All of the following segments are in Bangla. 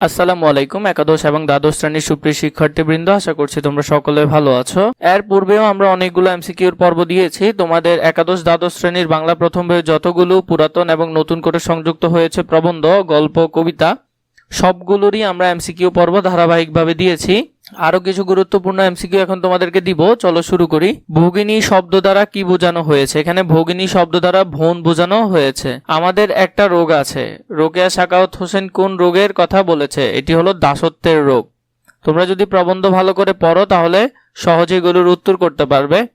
আসসালামু আলাইকুম, একাদশ এবং দ্বাদশ শ্রেণির সুপ্রিয় শিক্ষার্থীবৃন্দ, আশা করছি তোমরা সকলে ভালো আছো। এর পূর্বেও আমরা অনেকগুলো এমসিকিউর পর্ব দিয়েছি। তোমাদের একাদশ, দ্বাদশ শ্রেণির বাংলা প্রথম বইয়ে যতগুলো পুরাতন এবং নতুন করে সংযুক্ত হয়েছে প্রবন্ধ, গল্প, কবিতা, সবগুলোরই আমরা এমসিকিউ পর্ব ধারাবাহিকভাবে দিয়েছি। আরও কিছু গুরুত্বপূর্ণ এমসিকিউ এখন তোমাদেরকে দিব। চলো শুরু করি। ভগিনী শব্দ দ্বারা কি বোঝানো হয়েছে? এখানে ভগিনী শব্দ দ্বারা ভ্রূণ বোঝানো হয়েছে। আমাদের একটা রোগ আছে। রোকেয়া সাকাওয়াত হোসেন কোন রোগের কথা বলেছে? এটি হলো দাসত্বের রোগ। তোমরা যদি প্রবন্ধ ভালো করে পড়ো, তাহলে সহজে এগুলোর উত্তর করতে পারবে।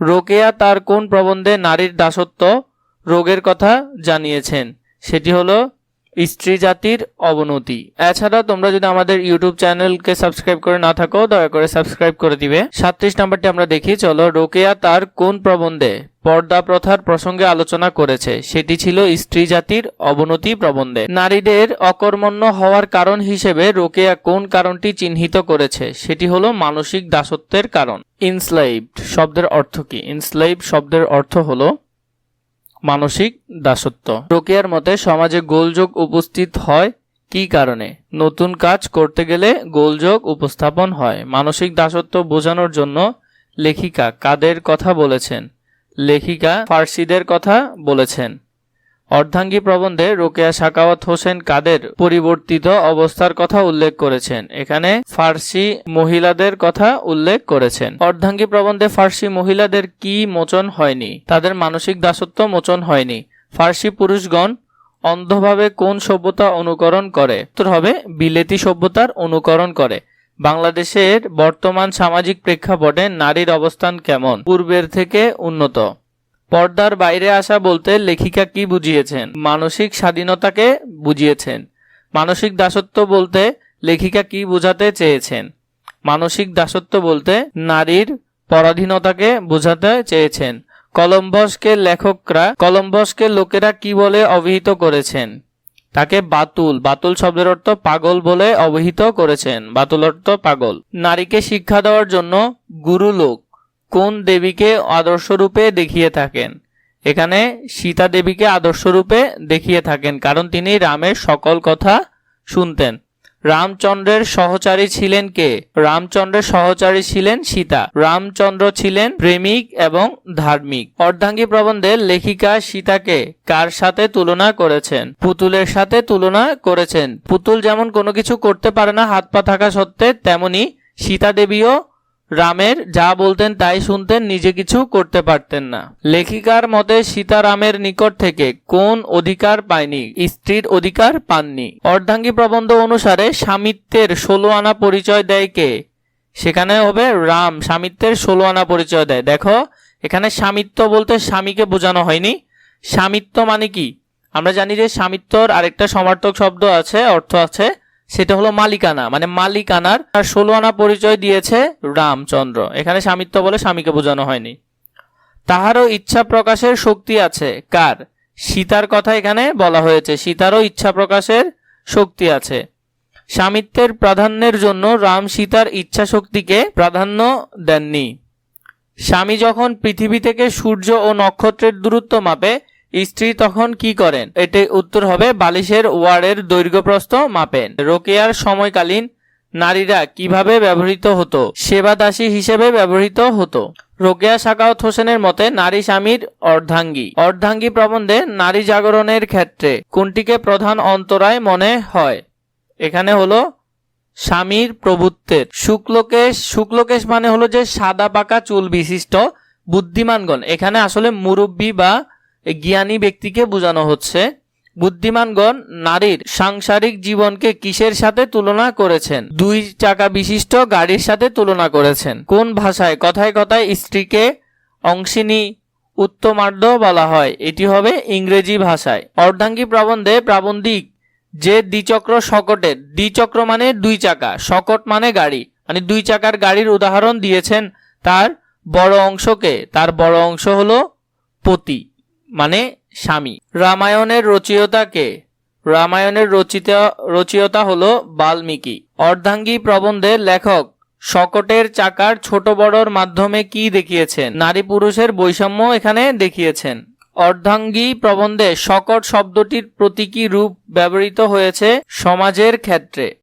রোকেয়া তার কোন প্রবন্ধে নারীর দাসত্ব রোগের কথা জানিয়েছেন? সেটি হলো স্ত্রী জাতির অবনতি। এছাড়া তোমরা যদি আমাদের ইউটিউব চ্যানেলকে সাবস্ক্রাইব করে না থাকো, দয়া করে সাবস্ক্রাইব করে দিবে। সাতত্রিশ নাম্বারটি আমরা দেখি, চলো রোকেয়া তার কোন প্রবন্ধে পর্দা প্রথার প্রসঙ্গে আলোচনা করেছে? সেটি ছিল স্ত্রী জাতির অবনতি প্রবন্ধে। নারীদের অকর্মণ্য হওয়ার কারণ হিসেবে রোকেয়া কোন কারণটি চিহ্নিত করেছে? সেটি হলো মানসিক দাসত্বের কারণ। ইনস্লাইভড শব্দের অর্থ কি? ইনস্লাইভ শব্দের অর্থ হলো মানসিক দাসত্ব। প্রক্রিয়ার মতে সমাজে গোলযোগ উপস্থিত হয় কি কারণে? নতুন কাজ করতে গেলে গোলযোগ উপস্থাপন হয়। মানসিক দাসত্ব বোঝানোর জন্য লেখিকা কাদের কথা বলেছেন? লেখিকা ফার্সিদের কথা বলেছেন। অর্ধাঙ্গী প্রবন্ধে রোকেয়া সাকাওয়াত হোসেন কাদের পরিবর্তিত অবস্থার কথা উল্লেখ করেছেন। এখানে ফার্সি মহিলাদের কথা উল্লেখ করেছেন। অর্ধাঙ্গী প্রবন্ধে ফার্সি মহিলাদের কি মোচন হয়নি? তাদের মানসিক দাসত্ব মোচন হয়নি। ফার্সি পুরুষগণ অন্ধভাবে কোন সভ্যতা অনুকরণ করে? উত্তর হবে, বিলেতি সভ্যতার অনুকরণ করে। বাংলাদেশের বর্তমান সামাজিক প্রেক্ষাপটে নারীর অবস্থান কেমন? পূর্বের থেকে উন্নত। পর্দার বাইরে আসা বলতে লেখিকা কি বুঝিয়েছেন? মানসিক স্বাধীনতাকে বুঝিয়েছেন। মানসিক দাসত্ব বলতে লেখিকা কি বোঝাতে চেয়েছেন? মানসিক দাসত্ব বলতে নারীর পরাধীনতাকে বোঝাতে চেয়েছেন। কলম্বসকে লেখকরা, কলম্বসকে লোকেরা কি বলে অভিহিত করেছেন? তাকে বাতুল বাতুল শব্দের অর্থ পাগল বলে অভিহিত করেছেন। বাতুল অর্থ পাগল। নারীকে শিক্ষা দেওয়ার জন্য গুরু লোক কোন দেবীকে আদর্শরূপে দেখিয়ে থাকেন? এখানে সীতা দেবীকে আদর্শরূপে দেখিয়ে থাকেন, কারণ তিনি রামের সকল কথা শুনতেন। রামচন্দ্রের সহচারী ছিলেন কে? রামচন্দ্রের সহচারী ছিলেন সীতা। রামচন্দ্র ছিলেন প্রেমিক এবং ধার্মিক। অর্ধাঙ্গী প্রবন্ধে লেখিকা সীতাকে কার সাথে তুলনা করেছেন? পুতুলের সাথে তুলনা করেছেন। পুতুল যেমন কোনো কিছু করতে পারে না হাত পা থাকা সত্ত্বে, তেমনি সীতা দেবীও রামের যা বলতেন তাই শুনতেন, নিজে কিছু করতে পারতেন না। লেখিকার মতে সীতারামের নিকট থেকে কোন অধিকার পায়নি, স্ত্রীর অধিকার পাননি। অর্ধাঙ্গী প্রবন্ধ অনুসারে স্বামিত্বের ষোলো আনা পরিচয় দেয় কে? সেখানে হবে রাম, স্বামিত্বের ষোলো আনা পরিচয় দেয়। দেখো, এখানে স্বামিত্ব বলতে স্বামীকে বোঝানো হয়নি। স্বামিত্ব মানে কি? আমরা জানি যে স্বামিত্বর আরেকটা সমার্থক শব্দ আছে, অর্থ আছে সেটা হলো মালিকানা মানে মালিকানার ষোলো আনা পরিচয় দিয়েছে রামচন্দ্র। এখানে স্বামিত্ব বলে স্বামীকে বোঝানো হয়নি। তাহারও ইচ্ছা প্রকাশের শক্তি আছে। কার? সীতার কথা এখানে বলা হয়েছে। সীতারও ইচ্ছা প্রকাশের শক্তি আছে। স্বামিত্বের প্রাধান্যের জন্য রাম সীতার ইচ্ছা শক্তিকে প্রাধান্য দেননি। স্বামী যখন পৃথিবী থেকে সূর্য ও নক্ষত্রের দূরত্ব মাপে স্ত্রী তখন কি করেন? এটি উত্তর হবে বালিশের ওয়ার্ডের দৈর্ঘ্যপ্রস্থ মাপেন রোকেয়ার সময়কালীন নারীরা কীভাবে ব্যবহৃত হতো? সেবা দাসী হিসেবে ব্যবহৃত হতো। রোকেয়া সাকাওয়াত হোসেনের মতে, নারী স্বামীর অর্ধাঙ্গী। অর্ধাঙ্গী প্রবন্ধে নারী জাগরণের ক্ষেত্রে কোনটিকে প্রধান অন্তরায় মনে হয়? এখানে হলো স্বামীর প্রভুত্বের। শুক্লকেশ শুক্লকেশ মানে হলো যে সাদা পাকা চুল বিশিষ্ট বুদ্ধিমানগণ। এখানে আসলে মুরব্বী বা জ্ঞানী ব্যক্তিকে বোঝানো হচ্ছে, বুদ্ধিমানগণ নারীর সাংসারিক জীবনকে কিসের সাথে তুলনা করেছেন? দুই চাকা বিশিষ্ট গাড়ির সাথে তুলনা করেছেন। কোন ভাষায়? কথায় কথায় স্ত্রীকে অংশিনী উত্তমার্ধ বলা হয়। এটি হবে ইংরেজি ভাষায়। অর্ধাঙ্গী প্রবন্ধে প্রাবন্ধিক যে দ্বিচক্র শকটের দ্বিচক্র মানে দুই চাকা শকট মানে গাড়ি। মানে দুই চাকার গাড়ির উদাহরণ দিয়েছেন তার বড় অংশকে। তার বড় অংশ হলো পতি। মানে স্বামী। রামায়ণের রচয়িতাকে। রামায়ণের রচিত, রচয়িতা হলো বাল্মীকি। অর্ধাঙ্গী প্রবন্ধের লেখক, শকটের চাকার ছোট বড়র মাধ্যমে কি দেখিয়েছেন? নারী পুরুষের বৈষম্য এখানে দেখিয়েছেন। অর্ধাঙ্গী প্রবন্ধে শকট শব্দটির প্রতীকী রূপ ব্যবহৃত হয়েছে সমাজের ক্ষেত্রে।